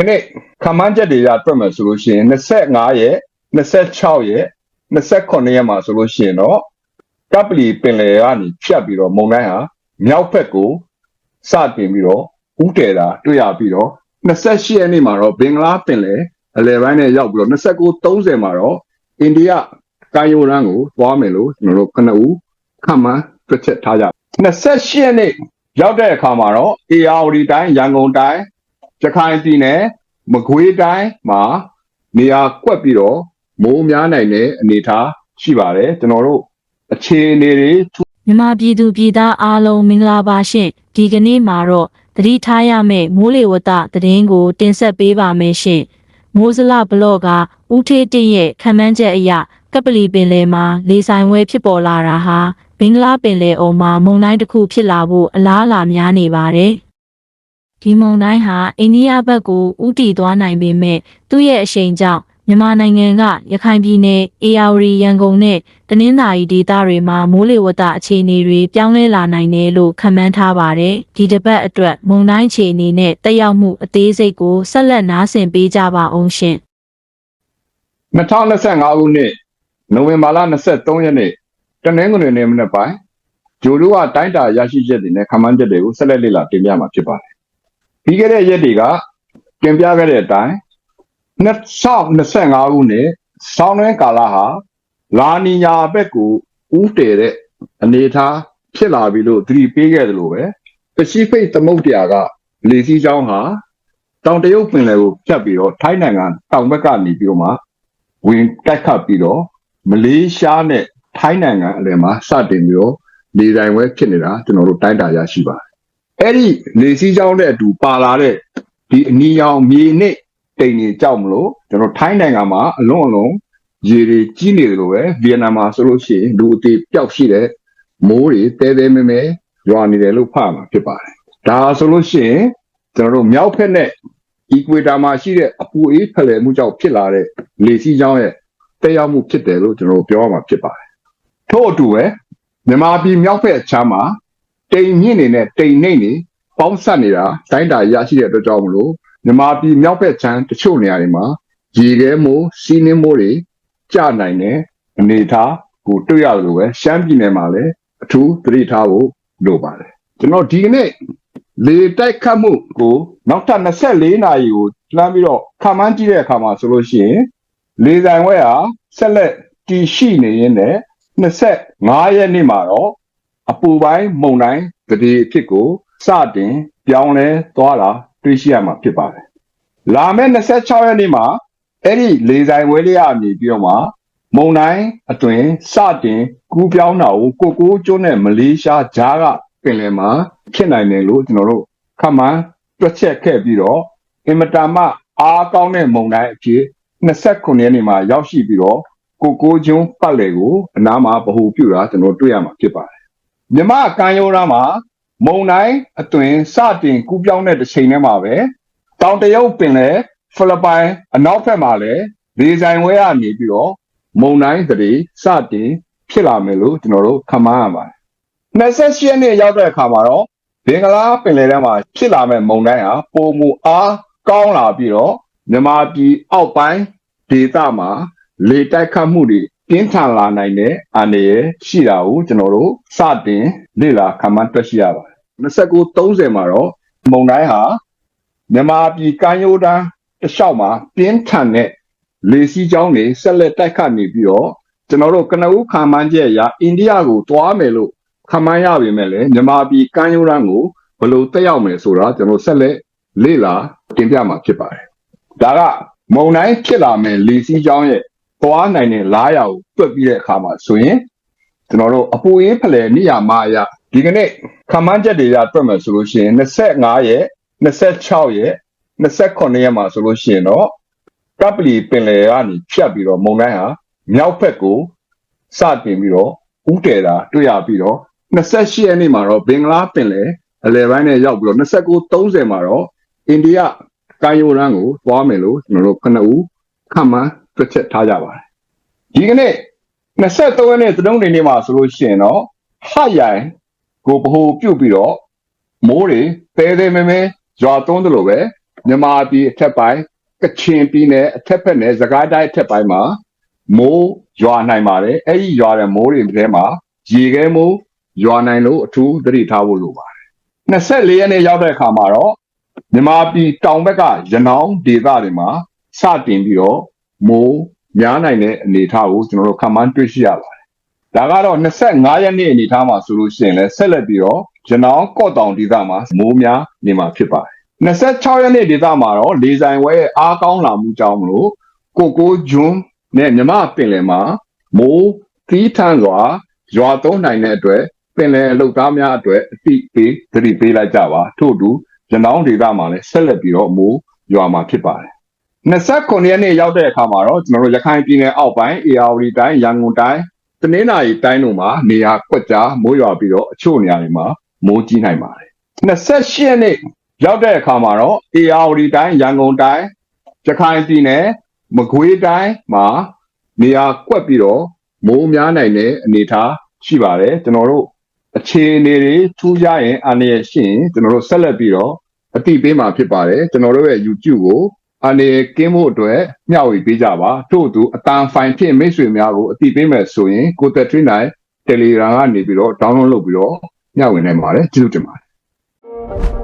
ဒီနေ့ခမန်းချက်တွေရတွက်မယ်ဆိုလို့ရှိရင်25ရက်26ရက်29ရက်မှာဆိုလို့ရှိရင်တော့ကပလီပင်လယ်ကနေဖြတ်ပြီးတော့မုန်တိုင်းဟာမြောက်ဘက်ကိုစတင်ပြီးတော့ဥတည်တာတွေ့ရပြီးတော့28ရက်နေ့မှာတော့ဘင်္ဂလားပင်လယ်အလယ်ပိုင်းနဲ့ရောက်ပြီးတော့29 30မှာတော့အိန္ဒိယကာယိုရန်ကိုသွားမယ်လို့ကျွန်တော်တို့ခဏဦးခန့်မှန်းတွက်ချက်ထားကြ28ရက်နေ့ရောက်တဲ့အခါမှာတော့ ARD တိုင်းရန်ကုန်တိုင်း ရခိုင်ပြည်နယ်မကွေးတိုင်းမှာနေရာကွက်ပြီးတော့မိုးများနိုင်တဲ့အနေအထားရှိပါတယ်ကျွန်တော်တို့အခြေအနေတွေမြန်မာပြည်သူပြည်သားအားလုံးမင်္ဂလာပါရှင်ဒီကနေ့မှာတော့သတိထားရမယ့်မိုးလေဝသသတင်းကို တင်ဆက်ပေးပါမယ်ရှင်မိုးစလဘလော့ကဦးထေးတင့်ရဲ့ခံမှန်းချက်အရကပလီပင်လယ်မှာလေဆိုင်ဝဲဖြစ်ပေါ်လာတာဟာဘင်္ဂလားပင်လယ်အော်မှာမုန်တိုင်းတစ်ခုဖြစ်လာဖို့အလားအလာများနေပါတယ် ဒီမုန်တိုင်းဟာအိန္ဒိယဘက်ကိုဥတီသွားနိုင်ပေမဲ့သူ့ရဲ့အရှိန်ကြောင့်မြန်မာနိုင်ငံကရခိုင်ပြည်နယ်အေရဝတီရန်ကုန်နဲ့တနင်္သာရီဒေသတွေမှာမိုးလေဝသအခြေအနေတွေပြောင်းလဲလာနိုင်တယ်လို့ခန့်မှန်းထားပါတယ်။ဒီတစ်ပတ်အတွက်မုန်တိုင်းအခြေအနေနဲ့တက်ရောက်မှုအသေးစိတ်ကိုဆက်လက်နားဆင်ပေးကြပါအောင်ရှင်။2025ခုနှစ်နိုဝင်ဘာလ23ရက်နေ့တနင်္ဂနွေနေ့မနေ့ပိုင်းဂျိုတို့ကတိုင်းတာရရှိချက်တွေနဲ့ခန့်မှန်းချက်တွေကိုဆက်လက်လေ့လာတင်ပြမှာဖြစ်ပါတယ်။ ပြီးခဲ့တဲ့ရက်တွေကတင်ပြခဲ့တဲ့အတိုင်း2025ခုနှစ်ဆောင်းတွင်းကာလဟာလာနီညာဘက်ကိုဥတည်တဲ့အနေအထားဖြစ်လာပြီလို့သတိပေးခဲ့တယ်လို့ပဲပစိဖိတ်သမုဒ္ဒရာကလေစီးကြောင်းဟာတောင်တရုတ်ပင်လယ်ကိုဖြတ်ပြီးတော့ထိုင်းနိုင်ငံတောင်ဘက်ကနေပြီးတော့မှဝင်တိုက်ခတ်ပြီးတော့မလေးရှားနဲ့ထိုင်းနိုင်ငံအလယ်မှာစတင်ပြီးတော့နေတိုင်းဝဲဖြစ်နေတာကျွန်တော်တို့တိုင်းတာရရှိပါတယ်။ အဲ့ဒီလေစီးကြောင်းတဲ့အတူပါလာတဲ့ဒီအနီရောင်မြေနဲ့တိမ်တွေကြောက်မလို့ကျွန်တော်ထိုင်းနိုင်ငံမှာအလွန်အလွန်ရေတွေကြီးနေတယ်လို့ပဲဗီယက်နမ်မှာဆိုလို့ရှိရင်လူအသေးပျောက်ရှိတဲ့မိုးတွေတဲတဲမဲမဲရွာနေတယ်လို့ဖတ်မှာဖြစ်ပါတယ်။ဒါဆိုလို့ရှိရင်ကျွန်တော်တို့မြောက်ဖက်နဲ့ equator မှာရှိတဲ့အပူအေးဖလှယ်မှုကြောင့်ဖြစ်လာတဲ့လေစီးကြောင်းရဲ့တက်ရောက်မှုဖြစ်တယ်လို့ကျွန်တော်တို့ပြောရမှာဖြစ်ပါတယ်။ထို့အတူပဲမြန်မာပြည်မြောက်ဖက်အခြမ်းမှာ တိမ်မြင့်နေတဲ့တိမ်နှိမ့်နေပေါင်းဆက်နေတာတိုင်းတာရရှိတဲ့အတွက်ကြောင့်မလို့မြန်မာပြည်မြောက်ဖက်အခြမ်းတချို့နေရာတွေမှာရေခဲမိုးစီးနှင်းမိုးတွေကျနိုင်တဲ့အနေအထားကိုတွေ့ရတယ်လို့ပဲရှမ်းပြည်နယ်မှာလည်းအထူးသတိထားဖို့လိုပါတယ်။ကျွန်တော်ဒီကနေ့လေတိုက်ခတ်မှုကိုနောက်ထပ်24နာရီကိုလှမ်းပြီးတော့ခန့်မှန်းကြည့်တဲ့အခါမှာဆိုလို့ရှိရင်လေဆိုင်ဝဲဟာဆက်လက်တည်ရှိနေရင်းနဲ့25ရက်နေ့မှာတော့ အပူပိုင်းမုန်တိုင်းတတိအဖြစ်ကိုစတင်ပြောင်းလဲသွားတာတွေ့ရှိရမှာဖြစ်ပါတယ်။လာမယ့်26ရက်နေ့မှာအဲ့ဒီလေဆိုင်ဝဲလေးကနေပြီးတော့မှမုန်တိုင်းအတွင်စတင်ကူးပြောင်းတာကိုကိုကိုကျွန်းနဲ့မလေးရှားဂျားကပင်လယ်မှာဖြစ်နိုင်တယ်လို့ကျွန်တော်တို့ခန့်မှန်းတွက်ချက်ခဲ့ပြီးတော့အင်မတန်မှအားကောင်းတဲ့မုန်တိုင်းအဖြစ်29ရက်နေ့မှာရောက်ရှိပြီးတော့ကိုကိုကျွန်းပတ်လည်ကိုအနားမှာဗဟိုပြုတာကျွန်တော်တွေ့ရမှာဖြစ်ပါတယ် မြမကမ်းရိုးသားမှာမုန်တိုင်းအတွင်စတင်ကူးပြောင်းတဲ့တစ်ချိန်တည်းမှာပဲတောင်တရုတ်ပင်လယ်ဖိလစ်ပိုင်အနောက်ဘက်မှာလည်းလေဆိုင်ဝဲကနေပြီးတော့မုန်တိုင်းသတိစတင်ဖြစ်လာမယ်လို့ကျွန်တော်တို့ခန့်မှန်းရပါတယ်28ရက်နေ့ရောက်တဲ့အခါမှာတော့ဘင်္ဂလားပင်လယ်ထဲမှာဖြစ်လာမဲ့မုန်တိုင်းဟာပုံမူအားကောင်းလာပြီးတော့မြန်မာပြည်အောက်ပိုင်းဒေသမှာလေတိုက်ခတ်မှုတွေ ပြင်းထန်လာနိုင်တဲ့အန္တရာယ်ရှိတာကိုကျွန်တော်တို့စတင်လေ့လာခန့်မှန်းတွက်ရှိရပါတယ်29 30မှာတော့မုန်တိုင်းဟာမြန်မာပြည်ကမ်းရိုးတန်းတစ်လျှောက်မှာပြင်းထန်တဲ့လေစီးကြောင်းတွေဆက်လက်တိုက်ခတ်နေပြီးတော့ကျွန်တော်တို့ကနဦးခန့်မှန်းချက်အရအိန္ဒိယကိုသွားမယ်လို့ခန့်မှန်းရပေမဲ့လည်းမြန်မာပြည်ကမ်းရိုးတန်းကိုဘယ်လိုတက်ရောက်မယ်ဆိုတာကျွန်တော်ဆက်လက်လေ့လာတင်ပြမှာဖြစ်ပါတယ်ဒါကမုံတိုင်းဖြစ်လာမယ်လေစီးကြောင်းရဲ့ သွားနိုင်တဲ့လားရာကိုတွက်ပြီးတဲ့အခါမှာဆိုရင်ကျွန်တော်တို့အပူအေးဖလှယ်နေရာမှာအရဒီကနေ့ခန့်မှန်းချက်တွေရတွက်မယ်ဆိုလို့ရှိရင်25ရက်26ရက်29ရက်မှာဆိုလို့ရှိရင်တော့ကပလီပင်လယ်ကနေဖြတ်ပြီးတော့မုံတိုင်းဟာမြောက်ဘက်ကိုစတင်ပြီးတော့ဥတည်တာတွေ့ရပြီးတော့28ရက်နေ့မှာတော့ဘင်္ဂလားပင်လယ်အလယ်ပိုင်းနဲ့ရောက်ပြီးတော့29 30မှာတော့အိန္ဒိယကာယိုရန်ကိုသွားမယ်လို့ကျွန်တော်တို့ခဏဦးခန့်မှန်း တွက်ချက်ထားကြပါတယ်ဒီကနေ့23ရက်နေ့သုံးနေနေ့မှာဆိုလို့ရှိရင်တော့ဟရိုင်ကိုဗဟိုပြုတ်ပြီးတော့မိုးတွေတဲတဲမဲမဲရွာသွန်းတယ်လို့ပဲမြန်မာပြည်အထက်ပိုင်းကချင်ပြည်နယ်အထက်ဘက်နဲ့စကိုင်းတိုင်းအထက်ပိုင်းမှာမိုးရွာနိုင်ပါတယ်အဲ့ဒီရွာတဲ့မိုးတွေထဲမှာရေခဲမိုးရွာနိုင်လို့အထူးသတိထားဖို့လိုပါတယ်24ရက်နေ့ရောက်တဲ့အခါမှာတော့မြန်မာပြည်တောင်ဘက်ကရနောင်းဒေသတွေမှာစတင်ပြီးတော့ မိုးများနိုင်တဲ့အနေအထားကိုကျွန်တော်တို့ခန့်မှန်းတွေ့ရှိရပါတယ်ဒါကတော့25ရက်နေ့အနေအထားမှာဆိုလို့ရှိရင်လည်းဆက်လက်ပြီးတော့ရနောင်းကော့တောင်ဒေသမှာမိုးများနေမှာဖြစ်ပါတယ်26ရက်နေ့ဒေသမှာတော့လေဆိုင်ဝဲအားကောင်းလာမှုကြောင့်မလို့ကိုကိုဂျွန်းနဲ့မြမပင်လယ်မှာမိုးသီးထန်စွာရွာသွန်းနိုင်တဲ့အတွက်ပင်လယ်အလုတ်သားများအတွက်အတိပေးသတိပေးလိုက်ကြပါထို့အတူရနောင်းဒေသမှာလည်းဆက်လက်ပြီးတော့မိုးရွာမှာဖြစ်ပါတယ် 29ရက်နေ့ရောက်တဲ့အခါမှာတော့ကျွန်တော်တို့ရခိုင်ပြည်နယ်အောက်ပိုင်း AR တိုင်းရန်ကုန်တိုင်းတနင်္သာရီတိုင်းတို့မှာနေရာကွက်ကြားမိုးရွာပြီးတော့အချို့နေရာတွေမှာမိုးကြီးနိုင်ပါတယ်28ရက်နေ့ရောက်တဲ့အခါမှာတော့ AR တိုင်းရန်ကုန်တိုင်းရခိုင်ပြည်နယ်မကွေးတိုင်းမှာနေရာကွက်ပြီးတော့မိုးများနိုင်တဲ့အနေအထားရှိပါတယ်ကျွန်တော်တို့အခြေအနေတွေထူးခြားရင်အနေရရှိရင်ကျွန်တော်တို့ဆက်လက်ပြီးတော့အတိပေးမှာဖြစ်ပါတယ်ကျွန်တော်တို့ရဲ့ YouTube ကို အနေကင်းဖို့အတွက်မျှဝေပေးကြပါထို့သူအတန်ဖိုင်ဖြင့်မိတ်ဆွေများကိုအတိပေးမယ်ဆိုရင်ကိုသက်ထရီနိုင် Telegram ကနေပြီးတော့ download လုပ်ပြီးတော့မျှဝေနိုင်ပါတယ်ကျေးဇူးတင်ပါတယ်